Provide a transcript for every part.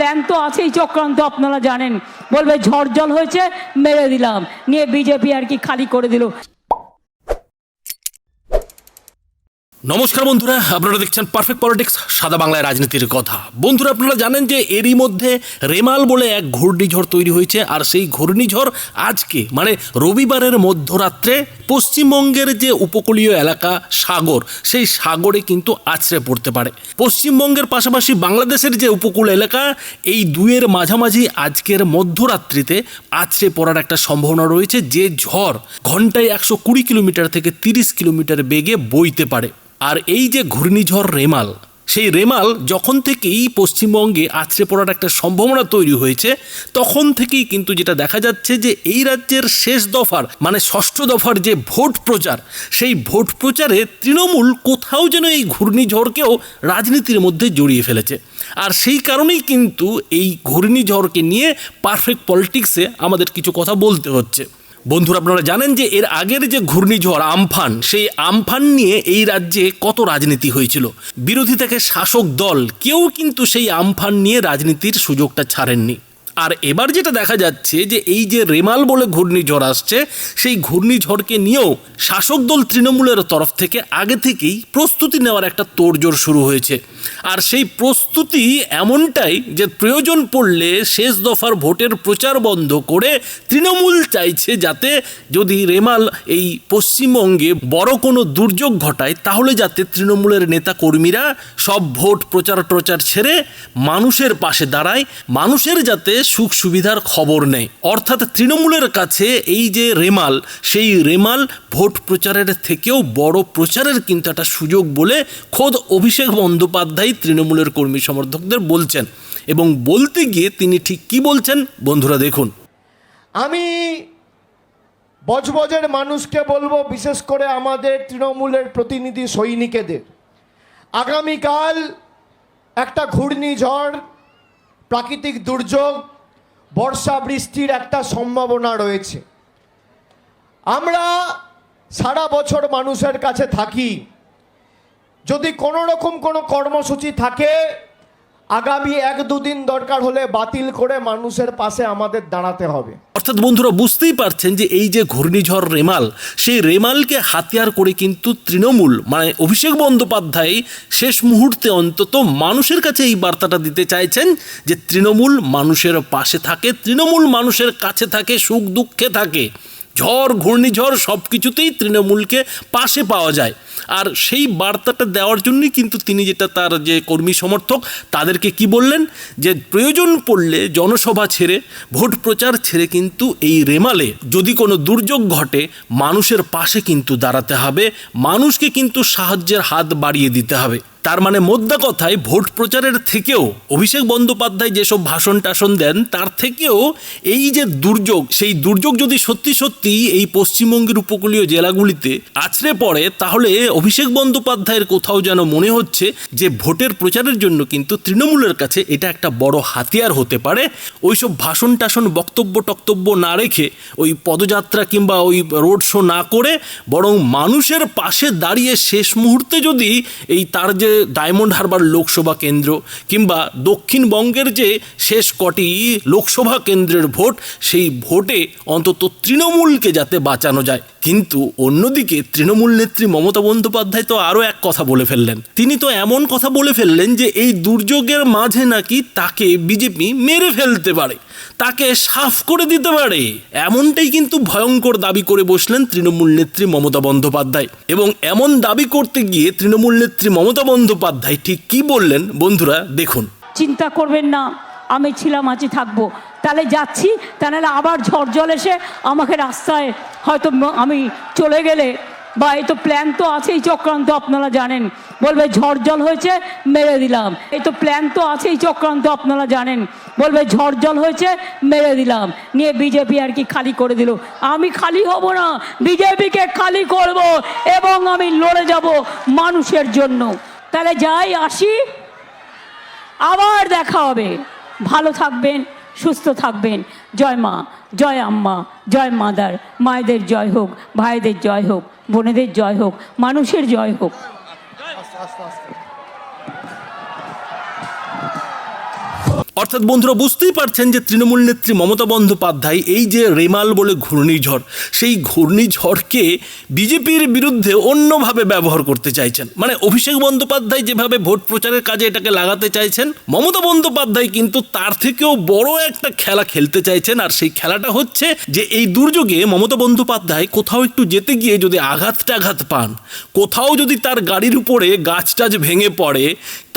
Plan তো আছেই চক্রান্ত আপনারা জানেন। বলবে, ঝড় জল হয়েছে, মেরে দিলাম। নিয়ে বিজেপি আর কি খালি করে দিল। নমস্কার বন্ধুরা, আপনারা দেখছেন পারফেক্ট পলিটিক্স সাদা বাংলায় রাজনীতির কথা। বন্ধুরা, আপনারা জানেন যে এরই মধ্যে রেমাল বলে এক ঘূর্ণিঝড় তৈরি হয়েছে, আর সেই ঘূর্ণিঝড় আজকে মানে রবিবারের মধ্যরাত্রে পশ্চিমবঙ্গের যে উপকূলীয় এলাকা সাগর, সেই সাগরে কিন্তু আছড়ে পড়তে পারে। পশ্চিমবঙ্গের পাশাপাশি বাংলাদেশের যে উপকূল এলাকা, এই দুয়ের মাঝামাঝি আজকের মধ্যরাত্রিতে আছড়ে পড়ার একটা সম্ভাবনা রয়েছে, যে ঝড় ঘন্টায় একশো কুড়ি কিলোমিটার থেকে তিরিশ কিলোমিটার বেগে বইতে পারে। আর এই যে ঘূর্ণিঝড় রেমাল সেই রেমাল যখন থেকেই পশ্চিমবঙ্গে আছড়ে পড়ার একটা সম্ভাবনা তৈরি হয়েছে, তখন থেকেই কিন্তু যেটা দেখা যাচ্ছে যে এই রাজ্যের শেষ দফার মানে ষষ্ঠ দফার যে ভোট প্রচার, সেই ভোট প্রচারে তৃণমূল কোথাও যেন এই ঘূর্ণিঝড়কেও রাজনীতির মধ্যে জড়িয়ে ফেলেছে। আর সেই কারণেই কিন্তু এই ঘূর্ণিঝড়কে নিয়ে পারফেক্ট পলিটিক্সে আমাদের কিছু কথা বলতে হচ্ছে। বন্ধুরা, আপনারা জানেন যে এর আগের যে ঘূর্ণিঝড় আমফান, সেই আমফান নিয়ে এই রাজ্যে কত রাজনীতি হয়েছিল। বিরোধী থেকে শাসক দল কেউ কিন্তু সেই আমফান নিয়ে রাজনীতির সুযোগটা ছাড়েননি। আর এবার যেটা দেখা যাচ্ছে যে এই যে রেমাল বলে ঘূর্ণিঝড় আসছে, সেই ঘূর্ণিঝড়কে নিয়েও শাসক দল তৃণমূলের তরফ থেকে আগে থেকেই প্রস্তুতি নেওয়ার একটা তোড়জোড় শুরু হয়েছে। আর সেই প্রস্তুতি এমনটাই যে প্রয়োজন পড়লে শেষ দফার ভোটের প্রচার বন্ধ করে তৃণমূল চাইছে যাতে যদি রেমাল এই পশ্চিমবঙ্গে বড় কোনো দুর্যোগ ঘটায়, তাহলে যাতে তৃণমূলের নেতা কর্মীরা সব ভোট প্রচার প্রচার ছেড়ে মানুষের পাশে দাঁড়ায়, মানুষের যাতে সুখ সুবিধার খবর নেয় অর্থাৎ তৃণমূলের কাছে এই যে রেমাল, সেই রেমাল ভোট প্রচারের থেকেও বড় প্রচারের কিন্তু একটা সুযোগ বলে খোদ অভিষেক বন্দ্যোপাধ্যায় তৃণমূলের কর্মী সমর্থকদের বলছেন। এবং বলতে গিয়ে তিনি ঠিক কি বলছেন, বন্ধুরা দেখুন। আমি বজবজের মানুষকে বলব, বিশেষ করে আমাদের তৃণমূলের প্রতিনিধি সৈনিকেদের। আগামীকাল একটা ঘূর্ণিঝড়, প্রাকৃতিক দুর্যোগ বর্ষা বৃষ্টির একটা সম্ভাবনা রয়েছে। আমরা সারা বছর মানুষের কাছে থাকি। যদি কোনো রকম কোনো কর্মসূচি থাকে আগামী এক দুদিন দরকার হলে বাতিল করে মানুষের পাশে আমাদের দাঁড়াতে হবে। অর্থাৎ বন্ধুরা, বুঝতেই পারছেন যে এই যে ঘূর্ণিঝড় রেমাল, সেই রেমালকে হাতিয়ার করে কিন্তু তৃণমূল মানে অভিষেক বন্দ্যোপাধ্যায় শেষ মুহূর্তে অন্তত মানুষের কাছে এই বার্তাটা দিতে চাইছেন যে তৃণমূল মানুষের পাশে থাকে, তৃণমূল মানুষের কাছে থাকে, সুখ দুঃখে থাকে। ঝড়, ঘূর্ণিঝড় সব কিছুতেই তৃণমূলকে পাশে পাওয়া যায়। আর সেই বার্তাটা দেওয়ার জন্যই কিন্তু তিনি যেটা তার যে কর্মী সমর্থক, তাদেরকে কি বললেন? যে প্রয়োজন পড়লে জনসভা ছেড়ে, ভোট প্রচার ছেড়ে কিন্তু এই রেমালে যদি কোনো দুর্যোগ ঘটে, মানুষের পাশে কিন্তু দাঁড়াতে হবে। মানুষকে কিন্তু সাহায্যের হাত বাড়িয়ে দিতে হবে। তার মানে মোদ্দা কথায় ভোট প্রচারের থেকেও অভিষেক বন্দ্যোপাধ্যায় যেসব ভাষণ টাষণ দেন, তার থেকেও এই যে দুর্যোগ, সেই দুর্যোগ যদি সত্যি সত্যি এই পশ্চিমবঙ্গের উপকূলীয় জেলাগুলিতে আছড়ে পড়ে, তাহলে অভিষেক বন্দ্যোপাধ্যায়ের কোথাও যেন মনে হচ্ছে যে ভোটের প্রচারের জন্য কিন্তু তৃণমূলের কাছে এটা একটা বড় হাতিয়ার হতে পারে। ওইসব ভাষণ টাষণ বক্তব্য টক্তব্য না রেখে, ওই পদযাত্রা কিংবা ওই রোড শো না করে, বরং মানুষের পাশে দাঁড়িয়ে শেষ মুহূর্তে যদি এই তার যে ডায়মন্ড হারবার লোকসভা কেন্দ্র কিংবা দক্ষিণবঙ্গের যে শেষ কটি লোকসভা কেন্দ্রের ভোট, সেই ভোটে অন্তত তৃণমূলকে যাতে বাঁচানো যায়। কিন্তু অন্যদিকে তৃণমূল নেত্রী মমতা বন্দ্যোপাধ্যায় তো আরও এক কথা বলে ফেললেন। তিনি তো এমন কথা বলে ফেললেন যে এই দুর্যোগের মাঝে নাকি তাকে বিজেপি মেরে ফেলতে পারে, তাকে সাফ করে দিতে পারে। এমনটাই কিন্তু ভয়ঙ্কর দাবি করে বসলেন তৃণমূল নেত্রী মমতা বন্দ্যোপাধ্যায়। এবং এমন দাবি করতে গিয়ে তৃণমূল নেত্রী মমতা বন্দ্যোপাধ্যায় ঠিক কি বললেন বন্ধুরা দেখুন। চিন্তা করবেন না, আমি ছিলাম, আছি থাকব। তাহলে যাচ্ছি তাহলে আবার ঝড় জল এসে আমাকে রাস্তায় হয়তো আমি চলে গেলে বা এই তো প্ল্যান তো আছেই, চক্রান্ত আপনারা জানেন। বলবে ঝড় জল হয়েছে, মেরে দিলাম। এই তো প্ল্যান তো আছেই, চক্রান্ত আপনারা জানেন। বলবে ঝড় জল হয়েছে, মেরে দিলাম। নিয়ে বিজেপি আর কি খালি করে দিল। আমি খালি হব না, বিজেপিকে খালি করব এবং আমি লড়ে যাব মানুষের জন্য। তাহলে যাই আসি, আবার দেখা হবে। ভালো থাকবেন। সুস্থ থাকবেন। জয় মা, জয় আম্মা, জয় মাদার। মায়েদের জয় হোক, ভাইদের জয় হোক, বোনেদের জয় হোক, মানুষের জয় হোক। অর্থাৎ বন্ধুরা, বুঝতেই পারছেন যে তৃণমূল নেত্রী মমতা বন্দ্যোপাধ্যায় এই যে রেমাল বলে ঘূর্ণিঝড়, সেই ঘূর্ণিঝড়কে বিজেপির বিরুদ্ধে অন্যভাবে ব্যবহার করতে চাইছেন। মানে অভিষেক বন্দ্যোপাধ্যায় যেভাবে ভোট প্রচারের কাজে এটাকে লাগাতে চাইছেন, মমতা বন্দ্যোপাধ্যায় কিন্তু তার থেকেও বড় একটা খেলা খেলতে চাইছেন। আর সেই খেলাটা হচ্ছে যে এই দুর্যোগে মমতা বন্দ্যোপাধ্যায় কোথাও একটু যেতে গিয়ে যদি আঘাত টাঘাত পান, কোথাও যদি তার গাড়ির উপরে গাছ টাছ ভেঙে পড়ে,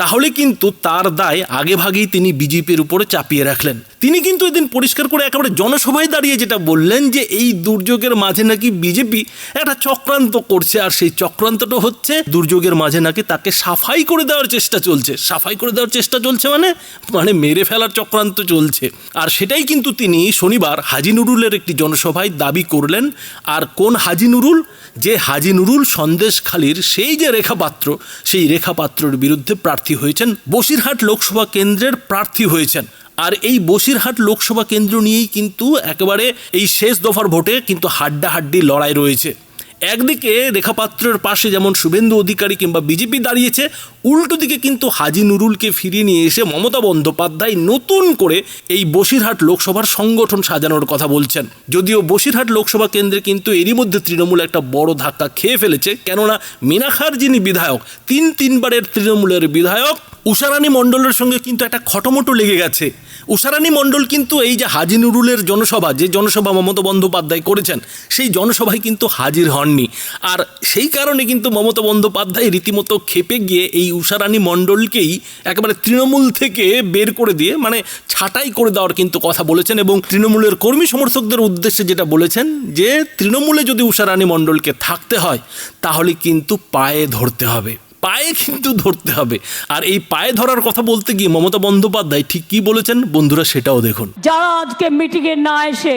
তাহলে কিন্তু তার দায় আগে ভাগেই তিনি বিজেপির উপরে চাপিয়ে রাখলেন। তিনি কিন্তু এদিন পরিষ্কার করে একেবারে জনসভায় দাঁড়িয়ে যেটা বললেন যে, এই দুর্যোগের মাঝে নাকি বিজেপি একটা চক্রান্ত করছে, আর সেই চক্রান্তটা হচ্ছে দুর্যোগের মাঝে নাকি তাকে সাফাই করে দেওয়ার চেষ্টা চলছে। সাফাই করে দেওয়ার চেষ্টা চলছে মানে? মানে মেরে ফেলার চক্রান্ত চলছে। আর সেটাই কিন্তু তিনি শনিবার হাজি নুরুলের একটি জনসভায় দাবি করলেন। আর কোন হাজি নুরুল? যে হাজি নুরুল সন্দেশখালীর সেই যে রেখাপাত্র, সেই রেখাপাত্রের বিরুদ্ধে প্রার্থী হয়েছেন বসিরহাট লোকসভা কেন্দ্রের প্রার্থী হয়েছেন আর এই বসিরহাট লোকসভা কেন্দ্র নিয়েই কিন্তু একেবারে এই শেষ দফার ভোটে কিন্তু হাড্ডাহাড্ডি লড়াই রয়েছে। একদিকে রেখাপাত্রের পাশে যেমন শুভেন্দু অধিকারী কিংবা বিজেপি দাঁড়িয়েছে, উল্টো দিকে কিন্তু হাজি নুরুলকে ফিরিয়ে নিয়ে এসে মমতা বন্দ্যোপাধ্যায় নতুন করে এই বসিরহাট লোকসভার সংগঠন সাজানোর কথা বলছেন। যদিও বসিরহাট লোকসভা কেন্দ্রে কিন্তু এরই মধ্যে তৃণমূল একটা বড় ধাক্কা খেয়ে ফেলেছে, কেননা মিনাখার যিনি বিধায়ক, তিন তিনবারের তৃণমূলের বিধায়ক, উষারানী মণ্ডলের সঙ্গে কিন্তু একটা খটোমটো লেগে গেছে। উষারানী মণ্ডল কিন্তু এই যে হাজি নুরুলের জনসভা, যে জনসভা মমতা বন্দ্যোপাধ্যায় করেছেন, সেই জনসভায় কিন্তু হাজির হননি। আর সেই কারণে কিন্তু মমতা বন্দ্যোপাধ্যায় রীতিমতো খেপে গিয়ে এই উষারানী মণ্ডলকেই একেবারে তৃণমূল থেকে বের করে দিয়ে মানে ছাঁটাই করে দেওয়ার কিন্তু কথা বলেছেন এবং তৃণমূলের কর্মী সমর্থকদের উদ্দেশ্যে যেটা বলেছেন যে, তৃণমূলে যদি উষারানী মণ্ডলকে থাকতে হয়, তাহলে কিন্তু পায়ে ধরতে হবে। পায়ে কিন্তু ধরতে হবে। আর এই পায়ে ধরার কথা বলতে গিয়ে মমতা বন্দ্যোপাধ্যায় ঠিক কি বলেছেন? বন্ধুরা সেটাও দেখুন। যারা আজকে মিটিংয়ে না এসে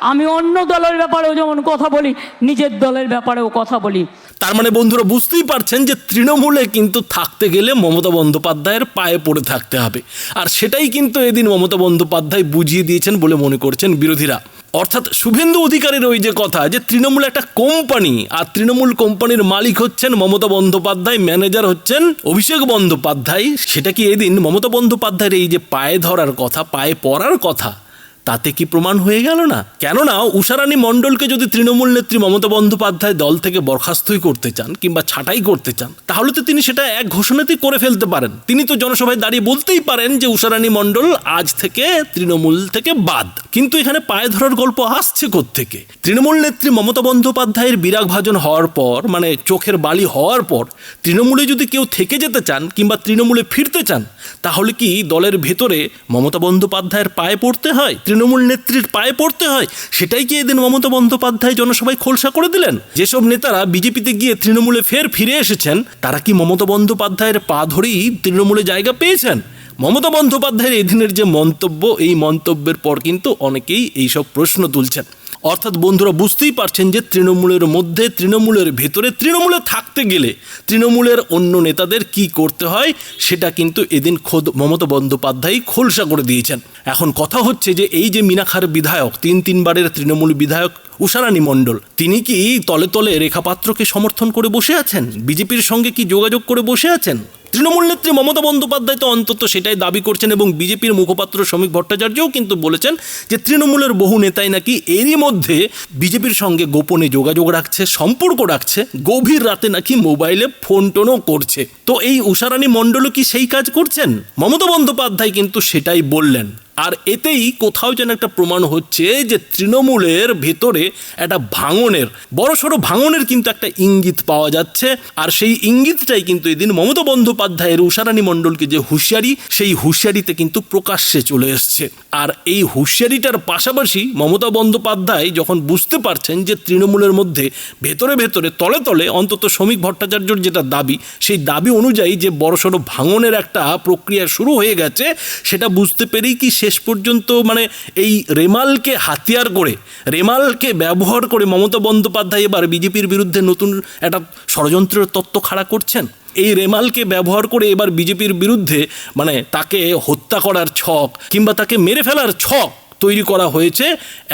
আমি অন্য দলের ব্যাপারেও যেমন কথা বলি, নিজের দলের ব্যাপারেও কথা বলি। তার মানে বন্ধুরা, বুঝতেই পারছেন যে তৃণমূলে কিন্তু থাকতে গেলে মমতা বন্দ্যোপাধ্যায়ের পায়ে পড়ে থাকতে হবে। আর সেটাই কিন্তু এদিন মমতা বন্দ্যোপাধ্যায় বুঝিয়ে দিয়েছেন বলে মনে করছেন বিরোধীরা। অর্থাৎ শুভেন্দু অধিকারীর ওই যে কথা যে তৃণমূল একটা কোম্পানি, আর তৃণমূল কোম্পানির মালিক হচ্ছেন মমতা বন্দ্যোপাধ্যায়, ম্যানেজার হচ্ছেন অভিষেক বন্দ্যোপাধ্যায়। সেটা কি এদিন মমতা বন্দ্যোপাধ্যায়ের এই যে পায়ে ধরার কথা, পায়ে পড়ার কথা? তাতে কি প্রমাণ হয়ে গেল না? কেননা উষারানী মণ্ডলকে যদি তৃণমূল নেত্রী মমতা বন্দ্যোপাধ্যায় দল থেকে বরখাস্তই করতে চান কিংবা ছাঁটাই করতে চান, তাহলে তো তিনি সেটা এক ঘোষণাতেই করে ফেলতে পারেন। তিনি তো জনসভায় দাঁড়িয়ে বলতেই পারেন যে উষারানী মণ্ডল আজ থেকে তৃণমূল থেকে বাদ। কিন্তু এখানে পায়ে ধরার গল্প আসছে থেকে তৃণমূল নেত্রী মমতা বন্দ্যোপাধ্যায়ের বিরাগ ভাজন হওয়ার পর মানে চোখের বালি হওয়ার পর, তৃণমূলে যদি কেউ থেকে যেতে চান কিংবা তৃণমূলে ফিরতে চান, তাহলে কি দলের ভেতরে মমতা বন্দ্যোপাধ্যায়ের পায়ে পড়তে হয়? তৃণমূল নেত্রীর পায়ে পড়তে হয়, সেটাই কি এদিন মমতা বন্দ্যোপাধ্যায় জনসভায় খোলসা করে দিলেন? যেসব নেতারা বিজেপিতে গিয়ে তৃণমূলে ফের ফিরে এসেছেন, তারা কি মমতা বন্দ্যোপাধ্যায়ের পা ধরেই তৃণমূলে জায়গা পেয়েছেন? মমতা বন্দ্যোপাধ্যায়ের এদিনের যে মন্তব্য, এই মন্তব্যের পর কিন্তু অনেকেই এইসব প্রশ্ন তুলছেন। অর্থাৎ বন্ধুরা বুঝতেই পারছেন যে তৃণমূলের মধ্যে, তৃণমূলের ভেতরে, তৃণমূলে থাকতে গেলে তৃণমূলের অন্য নেতাদের কি করতে হয়, সেটা কিন্তু এদিন খোদ মমতা বন্দ্যোপাধ্যায় খোলসা করে দিয়েছেন। এখন কথা হচ্ছে যে এই যে মিনাখার বিধায়ক, তিন তিনবারের তৃণমূল বিধায়ক উষারানী মণ্ডল, তিনি কি তলে তলে রেখাপাত্রকে সমর্থন করে বসে আছেন? বিজেপির সঙ্গে কি যোগাযোগ করে বসে আছেন? তৃণমূল নেত্রী মমতা বন্দ্যোপাধ্যায় তো অন্তত সেটাই দাবি করছেন এবং বিজেপির মুখপাত্র শ্রমিক ভট্টাচার্যও কিন্তু বলেছেন যে তৃণমূলের বহু নেতাই নাকি এরই মধ্যে বিজেপির সঙ্গে গোপনে যোগাযোগ রাখছে, সম্পর্ক রাখছে, গভীর রাতে নাকি মোবাইলে ফোন টোনও করছে। তো এই উষারানী মণ্ডলও কি সেই কাজ করছেন? মমতা বন্দ্যোপাধ্যায় কিন্তু সেটাই বললেন। আর এতেই কোথাও যেন একটা প্রমাণ হচ্ছে যে তৃণমূলের ভেতরে একটা ভাঙনের, বড়সড় ভাঙনের কিন্তু একটা ইঙ্গিত পাওয়া যাচ্ছে। আর সেই ইঙ্গিতটাই কিন্তু এদিন মমতা বন্দ্যোপাধ্যায়ের উষারানী মণ্ডলকে যে হুঁশিয়ারি, সেই হুঁশিয়ারিতে কিন্তু প্রকাশ্যে চলে এসছে। আর এই হুঁশিয়ারিটার পাশাপাশি মমতা বন্দ্যোপাধ্যায় যখন বুঝতে পারছেন যে তৃণমূলের মধ্যে ভেতরে ভেতরে, তলে তলে অন্তত শ্রমিক ভট্টাচার্যর যেটা দাবি, সেই দাবি অনুযায়ী যে বড়সড় ভাঙনের একটা প্রক্রিয়া শুরু হয়ে গেছে, সেটা বুঝতে পেরেই কি শেষ পর্যন্ত মানে এই রেমালকে হাতিয়ার করে, রেমালকে ব্যবহার করে মমতা বন্দ্যোপাধ্যায় এবার বিজেপির বিরুদ্ধে নতুন একটা ষড়যন্ত্রের তত্ত্ব খাড়া করছেন। এই রেমালকে ব্যবহার করে এবার বিজেপির বিরুদ্ধে মানে তাকে হত্যা করার ছক কিংবা তাকে মেরে ফেলার ছক তৈরি করা হয়েছে,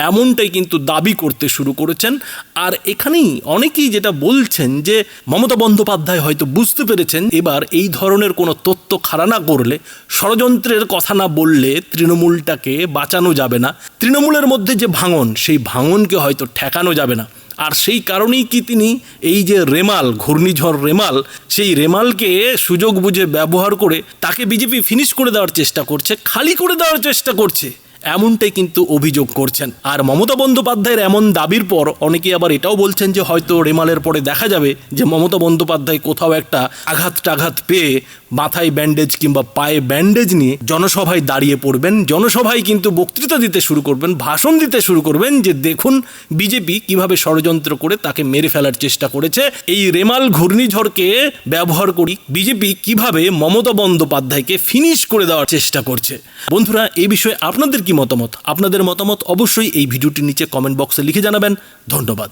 এমনটাই কিন্তু দাবি করতে শুরু করেছেন। আর এখানেই অনেকেই যেটা বলছেন যে, মমতা বন্দ্যোপাধ্যায় হয়তো বুঝতে পেরেছেন, এবার এই ধরনের কোনো তথ্য খাড়া না করলে, ষড়যন্ত্রের কথা না বললে তৃণমূলটাকে বাঁচানো যাবে না। তৃণমূলের মধ্যে যে ভাঙন, সেই ভাঙনকে হয়তো ঠেকানো যাবে না। আর সেই কারণেই কি তিনি এই যে রেমাল, ঘূর্ণিঝড় রেমাল, সেই রেমালকে সুযোগ বুঝে ব্যবহার করে তাকে বিজেপি ফিনিশ করে দেওয়ার চেষ্টা করছে, খালি করে দেওয়ার চেষ্টা করছে। এমনটাই কিন্তু অভিযোগ করছেন। আর মমতা বন্দ্যোপাধ্যায়ের এমন দাবির পর অনেকে আবার এটাও বলছেন যে হয়তো রেমালের পরে দেখা যাবে যে মমতা বন্দ্যোপাধ্যায় কোথাও একটা আঘাত টাঘাত পেয়ে মাথায় ব্যান্ডেজ কিংবা পায়ে ব্যান্ডেজ নিয়ে জনসভায় দাঁড়িয়ে পড়বেন। জনসভায় কিন্তু বক্তৃতা দিতে শুরু করবেন, ভাষণ দিতে শুরু করবেন যে দেখুন বিজেপি কীভাবে ষড়যন্ত্র করে তাকে মেরে ফেলার চেষ্টা করেছে। এই রেমাল ঘূর্ণিঝড়কে ব্যবহার করি বিজেপি কীভাবে মমতা বন্দ্যোপাধ্যায়কে ফিনিশ করে দেওয়ার চেষ্টা করছে। বন্ধুরা এই বিষয়ে আপনাদের কি মতামত? আপনাদের মতামত অবশ্যই এই ভিডিওটির নিচে কমেন্ট বক্সে লিখে জানাবেন। ধন্যবাদ।